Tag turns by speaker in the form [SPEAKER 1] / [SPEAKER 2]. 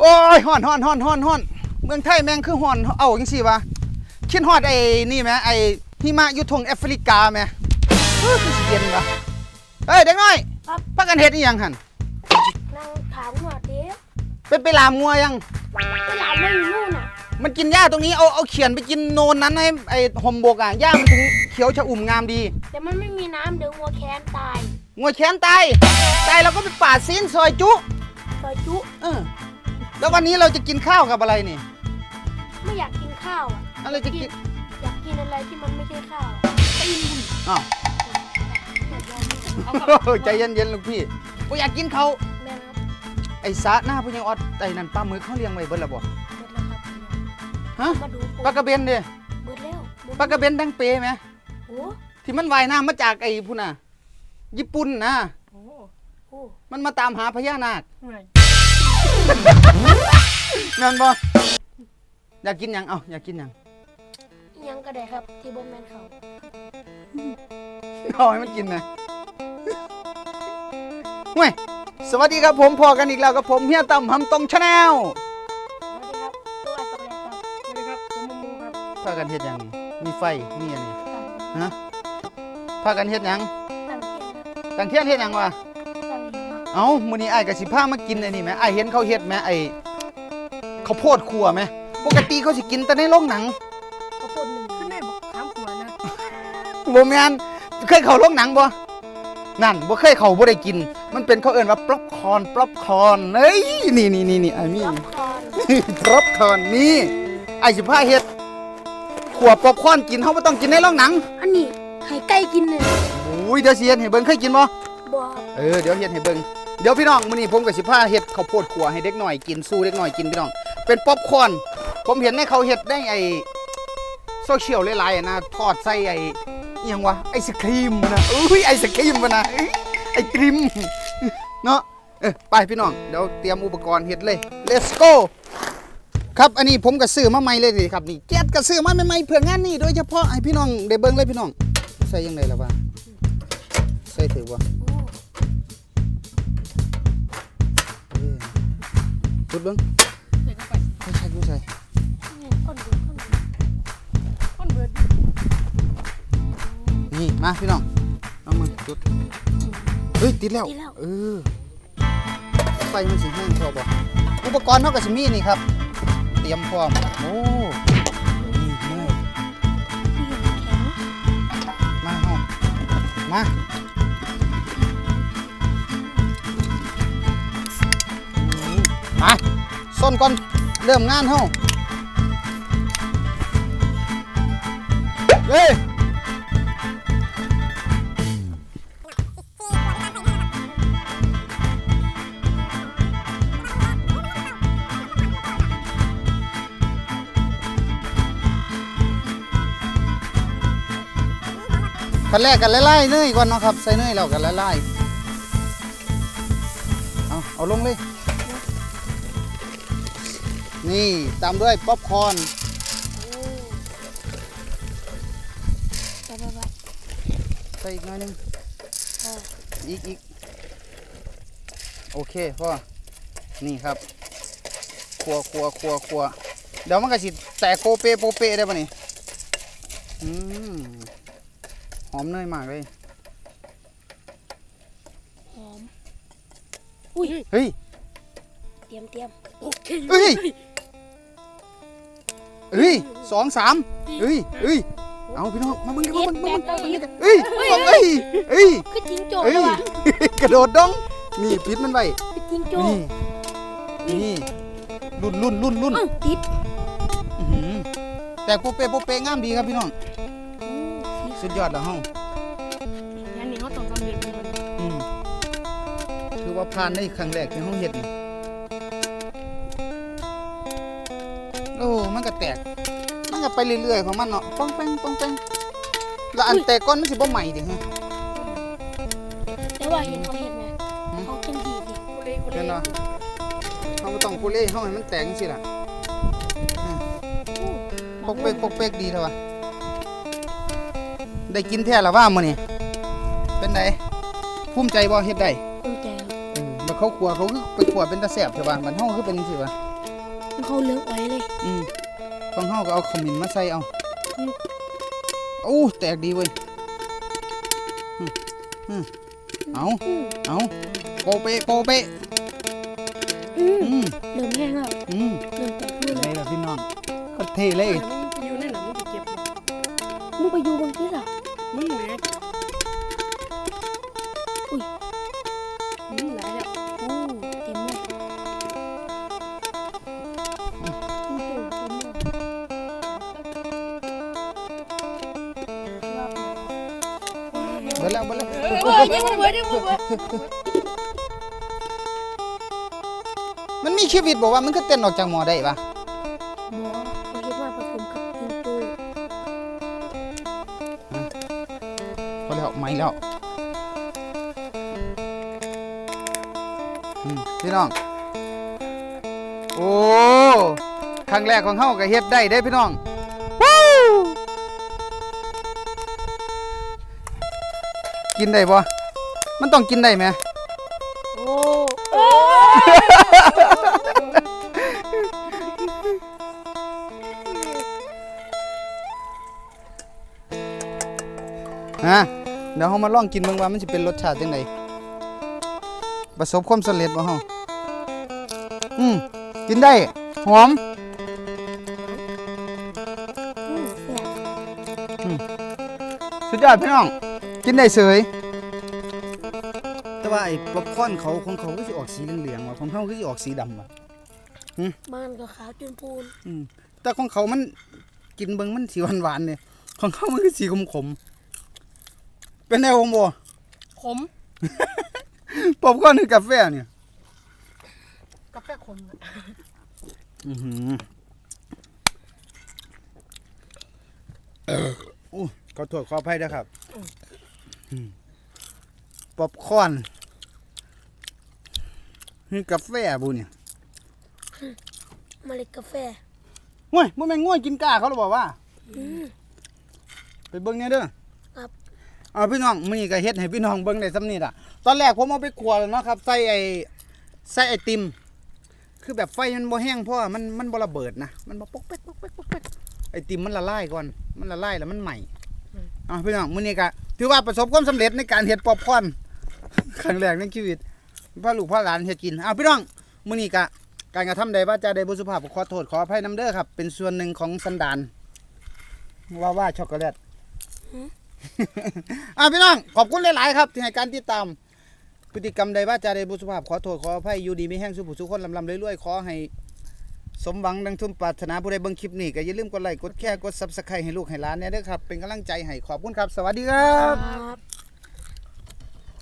[SPEAKER 1] โอ้ยฮ้อนฮ้อนฮ้อนฮ้อนฮ้อนเมืองไทยแม่งคือฮ้อนเอาจังซี่วะคิดฮอดไอ้นี่แหมไอ้หิมะอยู่ทงแอฟริกาแหมเฮ้ยคือสิเย็นวะเฮ้ยเด็กน้อย
[SPEAKER 2] ครับ
[SPEAKER 1] พากันเฮ็ดอีหยังหั่น
[SPEAKER 2] นั่งถามหัวเด็ก
[SPEAKER 1] ไปไปลามงัวยัง
[SPEAKER 2] เวลาไม่อยู่นู่นน่ะ
[SPEAKER 1] มันกินหญ้าตรงนี้เอาเอาเขียนไปกินโนนนั้นให้ไอ้หอมบกอะหญ้ามันถึงเขียวชะอุ่มงามดี
[SPEAKER 2] แต่มันไม่มีน้ำเดี๋ยววัวแคนตาย
[SPEAKER 1] งัวแขนตายตายเราก็ไปปาดซีนซอยจุ
[SPEAKER 2] ซอยจุ
[SPEAKER 1] เออ แล้ววันนี้เราจะกินข้าวกับอะไรนี่
[SPEAKER 2] ไม่อยากกินข้าวอะ
[SPEAKER 1] อะไรจะกิน
[SPEAKER 2] อยากกินอะไรที่มันไม่ใช่ข้าวตีนบุญ
[SPEAKER 1] อ้าวใจเย็นๆลูกพี่กูอยากกินเขาว
[SPEAKER 2] แม่ครับ
[SPEAKER 1] ไอ้สาหน้าพยังออดไอ้นั่นปลาหมึกเขาเลี้ยงไว้เบิดแล้วบ่
[SPEAKER 2] เบิดแล้วครับ
[SPEAKER 1] ฮะ
[SPEAKER 2] มาดู
[SPEAKER 1] ปลากระเบนเด้
[SPEAKER 2] เบิดแล้ว
[SPEAKER 1] ปลากระเบนดังเปไหม
[SPEAKER 2] โอ้
[SPEAKER 1] ที่มันว่ายน้ำมาจากไอ้พุ่นน่ะญี่ปุ่นนะ
[SPEAKER 2] โอ้โห
[SPEAKER 1] มันมาตามหาพญานาค
[SPEAKER 2] เหนื่อย
[SPEAKER 1] นั่นบ่อยากกินหยังเอ้าอยากกินหยัง
[SPEAKER 2] ยังก็ได้ครับ ที่บ่แม่นเขา
[SPEAKER 1] เอาให้มันกินนะเว้ยสวัสดีครับผมพอกันอีกแล้วกับผมเฮียต่ำหำตรงชาแนล
[SPEAKER 2] สวัสดีครับตัวอัตโนมัติครับสวัสดีครับผมมูมูครับ
[SPEAKER 1] พากันเฮ็ดหยังนี่มีไฟมีอันนี้ฮะพากันเฮ็ดหยัง
[SPEAKER 2] ตั้งเที่ยงครับ
[SPEAKER 1] ตั้งเที่ยงเฮ็ดหยังวะ
[SPEAKER 2] ตั้งหิวครับ
[SPEAKER 1] เอ้ามื้อนี้อ้ายก็สิพามากินไอ้นี่แหมอ้ายเห็นเขาเฮ็ดแหมไอ้ข้าวโพดคั่วแหมปกติเขาสิกินแต่ในโรงหนัง
[SPEAKER 2] ข้าวโพดหนึ่งขึ้นได้บอกถามผัวนะ
[SPEAKER 1] บ่แม่นเคยเข้าโรงหนังบ่นั่นบ่เคยเข้าบ่ได้กิน มันเป็นเขาเอิ้นว่าป๊อปคอร์นป๊อปคอร์นเอ้ยนี่นี่นี่นี่ไอ้มี
[SPEAKER 2] รับคอน
[SPEAKER 1] ป๊อปคอร์นนี่ไอ้สิพาเฮ็ดขัวป๊อปคอร์นกินเฮาบ่ต้องกินในโรงหนัง
[SPEAKER 2] อันนี้ให้ไก่กินเลย
[SPEAKER 1] โอ้ยเดี๋ยวสิเฮ็ดให้เบิ่งเคยกินบ่
[SPEAKER 2] บ่ครับ
[SPEAKER 1] เออเดี๋ยวเฮ็ดให้เบิ่ง เดี๋ยวพี่น้องมื้อนี้ผมก็สิพาเฮ็ดข้าวโพดขัวให้เด็กหน้อยกินสู้เด็กหน้อยกินพี่น้อง เป็นป๊อปคอร์นผมเห็นในเขาเฮ็ดได้ไอ้โซเชียลหลายๆนะทอดใส่ไอ้อิหยังวะไอศครีมนะอุ้ยไอศครีมนะไอครีมเนาะเออไปพี่น้องเดี๋ยวเตรียมอุปกรณ์เฮ็ดเลย let's go ครับอันนี้ผมก็ซื้อมาใหม่เลยสิครับนี่แก๊สก็ซื้อมาใหม่ๆเพื่องานนี้โดยเฉพาะให้พี่น้องได้เบิ่งเลยพี่น้อง ใส่ยังไงล่ะวะใส่ถือวะ พุดเบิ้ง
[SPEAKER 2] ใส่เข้าไป
[SPEAKER 1] ไม่ใช่กูใส่
[SPEAKER 2] นี่ก้อนเบิดก้อนเบิดก้อนเบิด
[SPEAKER 1] นี่มาพี่น้องเอามือจุดเฮ้ยติดแล้ว
[SPEAKER 2] ติดแล้ว
[SPEAKER 1] เออไฟมันสีแห้งพอบอกอุปกรณ์เท่ากับสิมีนี่ครับ เตรียมพร้อมโอ้นี่นี่
[SPEAKER 2] นี่แข็ง
[SPEAKER 1] มาห้องมา นก่อน เริ่มงานเฮาเฮ้ยขันแรกกันไล่ๆเนยก่อนเนาะครับ ใส่เนยแล้วกันไล่ๆเอาเอาลงเลย นี่ตามด้วยป๊อปคอร์น
[SPEAKER 2] โอ้ไปไปไป
[SPEAKER 1] ใส่อีกหน่อยหนึง
[SPEAKER 2] เออ
[SPEAKER 1] อีกอีกโอเคพ่อนี่ครับครัวครัวครัวครัวเดี๋ยวมันก็สิแตกโปเปโปเปได้ปะนี่อืมหอมเนยมากเลย
[SPEAKER 2] หอม อุ้ย
[SPEAKER 1] เฮ้ย
[SPEAKER 2] เตรียมเตรียมโอเค
[SPEAKER 1] เฮ้ย เฮ้ยสองสามเฮ้ยเฮ้ยเอาพี่น้องมาเบิ่งกันมาเบิ่งมาเบิ่งมาเบิ่งกันเฮ้ยบอกเฮ้ยเฮ้ย
[SPEAKER 2] คือจิงโจ้
[SPEAKER 1] เฮ้
[SPEAKER 2] แล้ว
[SPEAKER 1] ยวะกระโดดดองนี่ปิดมันไว้
[SPEAKER 2] คือจิงโจ้
[SPEAKER 1] นี่นี่รุ่นรุ่นรุ่นรุ่น
[SPEAKER 2] เอ้าติด
[SPEAKER 1] อื้อหือแต่โปเปโปเปงามดีครับพี่น้อง
[SPEAKER 2] โอ้สี
[SPEAKER 1] สุดยอดแล้วเฮา
[SPEAKER 2] งั้นนี่เขาต้องสำเร็จเป็นมัน
[SPEAKER 1] อืมคือว่าผ่านในครั้งแรกที่เฮาเฮ็ดนี่ โอ้มันก็แตก มันก็ไปเรื่อยๆของมันเนาะป้องแป้งป้องแป้งแล้วอันแตกก้อนมันสิบ่ใหม่ดิฮะ
[SPEAKER 2] แต่ว่าเห็นเขาเห็นไหม
[SPEAKER 1] หืม
[SPEAKER 2] เขาจังดีดิกูเลยกูเล
[SPEAKER 1] เห็
[SPEAKER 2] ย
[SPEAKER 1] นเนาะเฮาบ่ต้องกูเล่เฮาให้มันแตกจังซี่ล่ะปกเป๊กปกเป๊กดีเถอะวะได้กินแท้แล้วว่ามื้อนี้เป็นไดภูมิใจบ่เฮ็ดได้
[SPEAKER 2] ภูมิใจครับ
[SPEAKER 1] เออแล้วเขาขัวเขาคือไปขัวเป็นตาแสบใช่ป่ะมันห้องคือเป็นสิวะ
[SPEAKER 2] เขาเหลืองอ้อยเลย
[SPEAKER 1] อืมของเฮาก็เอาขมิ้นมาใส่เอา
[SPEAKER 2] อืม
[SPEAKER 1] โอ้แตกดีเว้ยอืมอืมเอา
[SPEAKER 2] อืม
[SPEAKER 1] เอาโปเปะโปเปะ
[SPEAKER 2] อืม
[SPEAKER 1] อืม
[SPEAKER 2] เหลืองแห้งแล้ว
[SPEAKER 1] อืม
[SPEAKER 2] เหลืองแต่พูด
[SPEAKER 1] อะ
[SPEAKER 2] เล
[SPEAKER 1] ไร
[SPEAKER 2] ย
[SPEAKER 1] ล่ะพี่น้องก็เทเลย
[SPEAKER 3] มึงไปอยู่ในหนังมึงจะเก็บบ่
[SPEAKER 2] มึงไปอยู่บา เบิ
[SPEAKER 1] ดแล้วเบิดแล้ว
[SPEAKER 3] เออยังบ่เบิดยังบ่เบิด
[SPEAKER 1] มันมีชีวิตบอกว่ามันก็เต้นออกจากหมอได้ปะ
[SPEAKER 2] หมอเขาคิดว่าผสมกับกินตู้
[SPEAKER 1] พอแล้วไม่แล้วอืมพี่น้อง โอ้ ครั้งแรกของเฮาก็เฮ็ดได้เด้พี่น้อง กินได้บ่มันต้องกินได้ไหม
[SPEAKER 2] โอ้
[SPEAKER 1] ฮะเดี๋ยวเฮามาลองกินเบิ่งว่ามันสิเป็นรสชาติจังไดประสบความสำเร็จบ่เฮาอืมกินได้ หอม
[SPEAKER 2] อืมแซ่บ
[SPEAKER 1] สุดยอดพี่น้อง กินได้เสยแต่ว่าไอ้ป๊อปคอร์นเขาของเขาก็สิออกสีเหลืองๆว่ะของเขาก็สิออกสีดำว่ะ
[SPEAKER 2] บ้านก็ขาวจนพูน
[SPEAKER 1] อืมแต่ของเขามันกินเบิ่งมันสีหวานๆเนี่ยของเขามันก็สีขมๆเป็นแนวของบ่
[SPEAKER 3] ขม
[SPEAKER 1] ป๊อปคอร์นคือกาแฟเนี่ย
[SPEAKER 3] กาแฟขมอะ
[SPEAKER 1] อือหืออู้ขอโทษขออภัยนะครับอืม ป๊อปคอร์นคือกาแฟบุเนี่ย
[SPEAKER 2] เมล็ดกาแฟ
[SPEAKER 1] ง่วยมันแม่งง่วยกินกล้าเขาหรือเปล่าว่า
[SPEAKER 2] อืม
[SPEAKER 1] ไปเบิ่งเนี่ยเด้อ
[SPEAKER 2] ครับ
[SPEAKER 1] เอาพี่น้องมื้อนี้ก็เฮ็ดให้พี่น้องเบิ่งได้สำนี้ล่ะ ตอนแรกผมเอาไปคั่วแล้วเนาะครับ ใส่ไอ้ใส่ไอติม คือแบบไฟมันบ่แห้งเพราะว่ามันมันบ่ระเบิดนะ มันบ่ปกเป๊กปกเป๊กปกเป๊กไอติมมันละลายก่อน มันละลายแล้วมันใหม่ เอาพี่น้องมื้อนี้ก็ถือว่าประสบความสำเร็จในการเฮ็ดป๊อปคอร์นครั้งแรกในชีวิตพ่อลูกพ่อหลานเฮ็ดกินเอาพี่น้องมื้อนี้ก็การกระทำใดว่าจะได้บ่สุภาพขอโทษขออภัยนํเด้อครับ เป็นส่วนหนึ่งของสันดานว่าว่าช็อกโกแลตอะพี่น้องขอบคุณหลาย ๆ ครับ ที่ให้การติดตาม พฤติกรรมใดว่าจาใดบุสุภาพขอโทษขออภัยอยู่ดีไม่แห้งสุขสุขคนลำลำเรื่อยๆขอให้ สมหวังดังทุ่มปรารถนาผู้ใดเบิ่งคลิปนี้ก็อย่าลืมกดไลค์กดแชร์กดซับสไครต์ให้ลูกให้หลานเนี่ยเด้อครับ เป็นกำลังใจให้ขอบคุณครับ สวัสดีครับ
[SPEAKER 2] ครับ